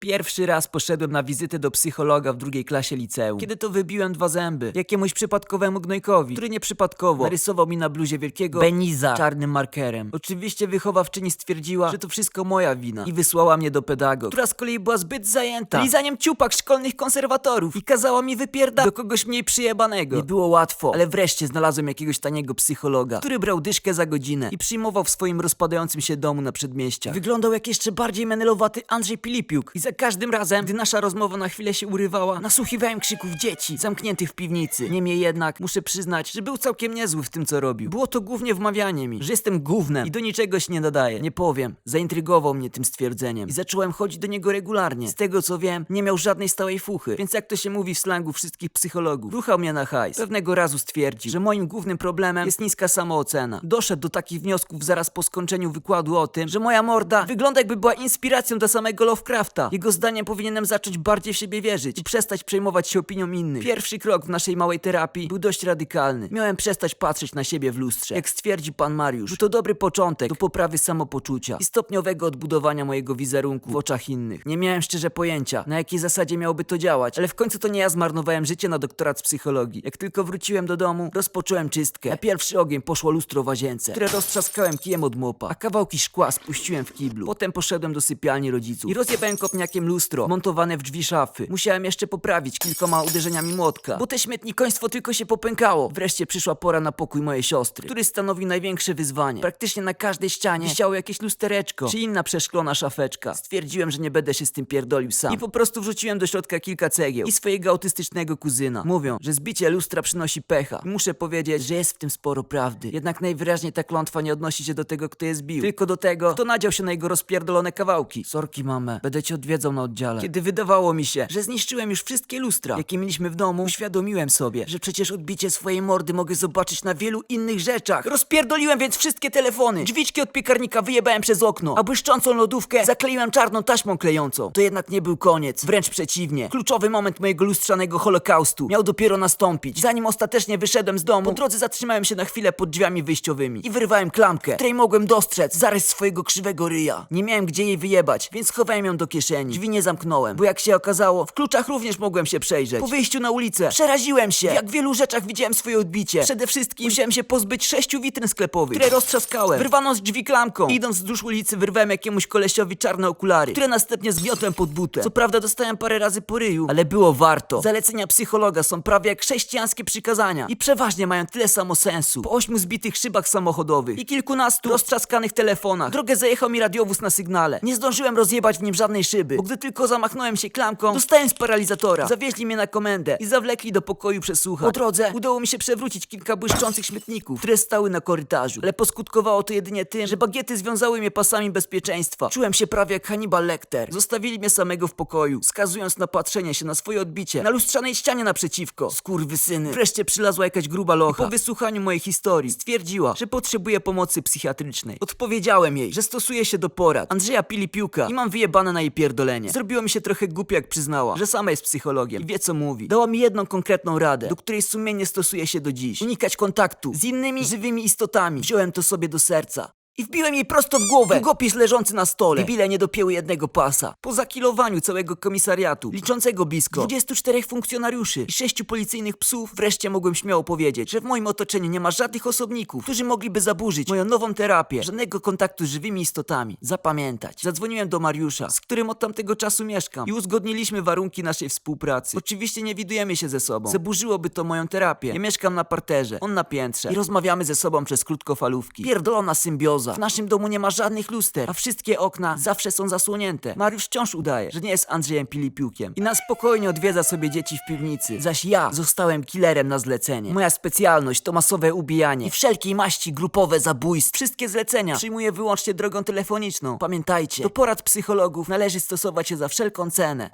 Pierwszy raz poszedłem na wizytę do psychologa w drugiej klasie liceum. Kiedy to wybiłem dwa zęby jakiemuś przypadkowemu gnojkowi, który nieprzypadkowo narysował mi na bluzie wielkiego Beniza czarnym markerem. Oczywiście wychowawczyni stwierdziła, że to wszystko moja wina i wysłała mnie do pedagog, która z kolei była zbyt zajęta lizaniem ciupak szkolnych konserwatorów i kazała mi wypierdać do kogoś mniej przyjebanego. Nie było łatwo, ale wreszcie znalazłem jakiegoś taniego psychologa, który brał dyszkę za godzinę i przyjmował w swoim rozpadającym się domu na przedmieściach. Wyglądał jak jeszcze bardziej menelowaty Andrzej Pilipiuk i za każdym razem, gdy nasza rozmowa na chwilę się urywała, nasłuchiwałem krzyków dzieci zamkniętych w piwnicy. Niemniej jednak muszę przyznać, że był całkiem niezły w tym co robił. Było to głównie wmawianie mi, że jestem gównem i do niczego się nie nadaje. Nie powiem, zaintrygował mnie tym stwierdzeniem i zacząłem chodzić do niego regularnie. Z tego co wiem, nie miał żadnej stałej fuchy, więc jak to się mówi w slangu wszystkich psychologów, ruchał mnie na hajs. Pewnego razu stwierdził, że moim głównym problemem jest niska samoocena. Doszedł do takich wniosków zaraz po skończeniu wykładu o tym, że moja morda wygląda jakby była inspiracją dla samego Lovecrafta. Jego zdaniem powinienem zacząć bardziej w siebie wierzyć i przestać przejmować się opinią innych. Pierwszy krok w naszej małej terapii był dość radykalny. Miałem przestać patrzeć na siebie w lustrze. Jak stwierdził pan Mariusz, był to dobry początek do poprawy samopoczucia i stopniowego odbudowania mojego wizerunku w oczach innych. Nie miałem szczerze pojęcia, na jakiej zasadzie miałoby to działać, ale w końcu to nie ja zmarnowałem życie na doktorat z psychologii. Jak tylko wróciłem do domu, rozpocząłem czystkę. Na pierwszy ogień poszło lustro w łazience, które roztrzaskałem kijem od mopa, a kawałki szkła spuściłem w kiblu. Potem poszedłem do sypialni rodziców i rozjebałem lustro montowane w drzwi szafy. Musiałem jeszcze poprawić kilkoma uderzeniami młotka, bo te śmietnikoństwo tylko się popękało. Wreszcie przyszła pora na pokój mojej siostry, który stanowi największe wyzwanie. Praktycznie na każdej ścianie wisiało jakieś lustereczko, czy inna przeszklona szafeczka. Stwierdziłem, że nie będę się z tym pierdolił sam. I po prostu wrzuciłem do środka kilka cegieł i swojego autystycznego kuzyna. Mówią, że zbicie lustra przynosi pecha. I muszę powiedzieć, że jest w tym sporo prawdy. Jednak najwyraźniej ta klątwa nie odnosi się do tego, kto je zbił, tylko do tego, kto nadział się na jego rozpierdolone kawałki. Sorki, mamę, będę cię odwiedzał na oddziale. Kiedy wydawało mi się, że zniszczyłem już wszystkie lustra, jakie mieliśmy w domu, uświadomiłem sobie, że przecież odbicie swojej mordy mogę zobaczyć na wielu innych rzeczach. Rozpierdoliłem więc wszystkie telefony. Drzwiczki od piekarnika wyjebałem przez okno, a błyszczącą lodówkę zakleiłem czarną taśmą klejącą. To jednak nie był koniec, wręcz przeciwnie. Kluczowy moment mojego lustrzanego holokaustu miał dopiero nastąpić. Zanim ostatecznie wyszedłem z domu, po drodze zatrzymałem się na chwilę pod drzwiami wyjściowymi i wyrwałem klamkę, której mogłem dostrzec zarys swojego krzywego ryja. Nie miałem gdzie jej wyjebać, więc schowałem ją do kieszeni. Drzwi nie zamknąłem, bo jak się okazało, w kluczach również mogłem się przejrzeć. Po wyjściu na ulicę przeraziłem się, jak w wielu rzeczach widziałem swoje odbicie. Przede wszystkim musiałem się pozbyć sześciu witryn sklepowych, które roztrzaskałem. Wyrwano z drzwi klamką. Idąc wzdłuż ulicy wyrwałem jakiemuś kolesiowi czarne okulary, które następnie zgniotłem pod butę. Co prawda dostałem parę razy po ryju, ale było warto. Zalecenia psychologa są prawie jak chrześcijańskie przykazania i przeważnie mają tyle samo sensu. Po ośmiu zbitych szybach samochodowych i kilkunastu roztrzaskanych telefonach drogę zajechał mi radiowóz na sygnale. Nie zdążyłem rozjebać w nim żadnej szyby, bo gdy tylko zamachnąłem się klamką, dostałem z paralizatora. Zawieźli mnie na komendę i zawlekli do pokoju przesłuchać. Po drodze udało mi się przewrócić kilka błyszczących śmietników, które stały na korytarzu, ale poskutkowało to jedynie tym, że bagiety związały mnie pasami bezpieczeństwa. Czułem się prawie jak Hannibal Lecter. Zostawili mnie samego w pokoju, skazując na patrzenie się na swoje odbicie na lustrzanej ścianie naprzeciwko. Skurwysyny. Wreszcie przylazła jakaś gruba locha. I po wysłuchaniu mojej historii stwierdziła, że potrzebuje pomocy psychiatrycznej. Odpowiedziałem jej, że stosuję się do porad Andrzeja Pilipiuka i mam wyjebane na jej. Zrobiło mi się trochę głupio, jak przyznała, że sama jest psychologiem i wie co mówi. Dała mi jedną konkretną radę, do której sumiennie stosuję się do dziś. Unikać kontaktu z innymi żywymi istotami. Wziąłem to sobie do serca. I wbiłem jej prosto w głowę długopis leżący na stole. Debile nie dopięły jednego pasa. Po zakilowaniu całego komisariatu, liczącego blisko 24 funkcjonariuszy i 6 policyjnych psów, wreszcie mogłem śmiało powiedzieć, że w moim otoczeniu nie ma żadnych osobników, którzy mogliby zaburzyć moją nową terapię. Żadnego kontaktu z żywymi istotami. Zapamiętać. Zadzwoniłem do Mariusza, z którym od tamtego czasu mieszkam i uzgodniliśmy warunki naszej współpracy. Oczywiście nie widujemy się ze sobą. Zaburzyłoby to moją terapię. Ja mieszkam na parterze, on na piętrze i rozmawiamy ze sobą przez krótkofalówki. Pierdolona symbioza. W naszym domu nie ma żadnych luster, a wszystkie okna zawsze są zasłonięte. Mariusz wciąż udaje, że nie jest Andrzejem Pilipiukiem i na spokojnie odwiedza sobie dzieci w piwnicy. Zaś ja zostałem killerem na zlecenie. Moja specjalność to masowe ubijanie i wszelkiej maści grupowe zabójstw. Wszystkie zlecenia przyjmuję wyłącznie drogą telefoniczną. Pamiętajcie, do porad psychologów należy stosować się za wszelką cenę.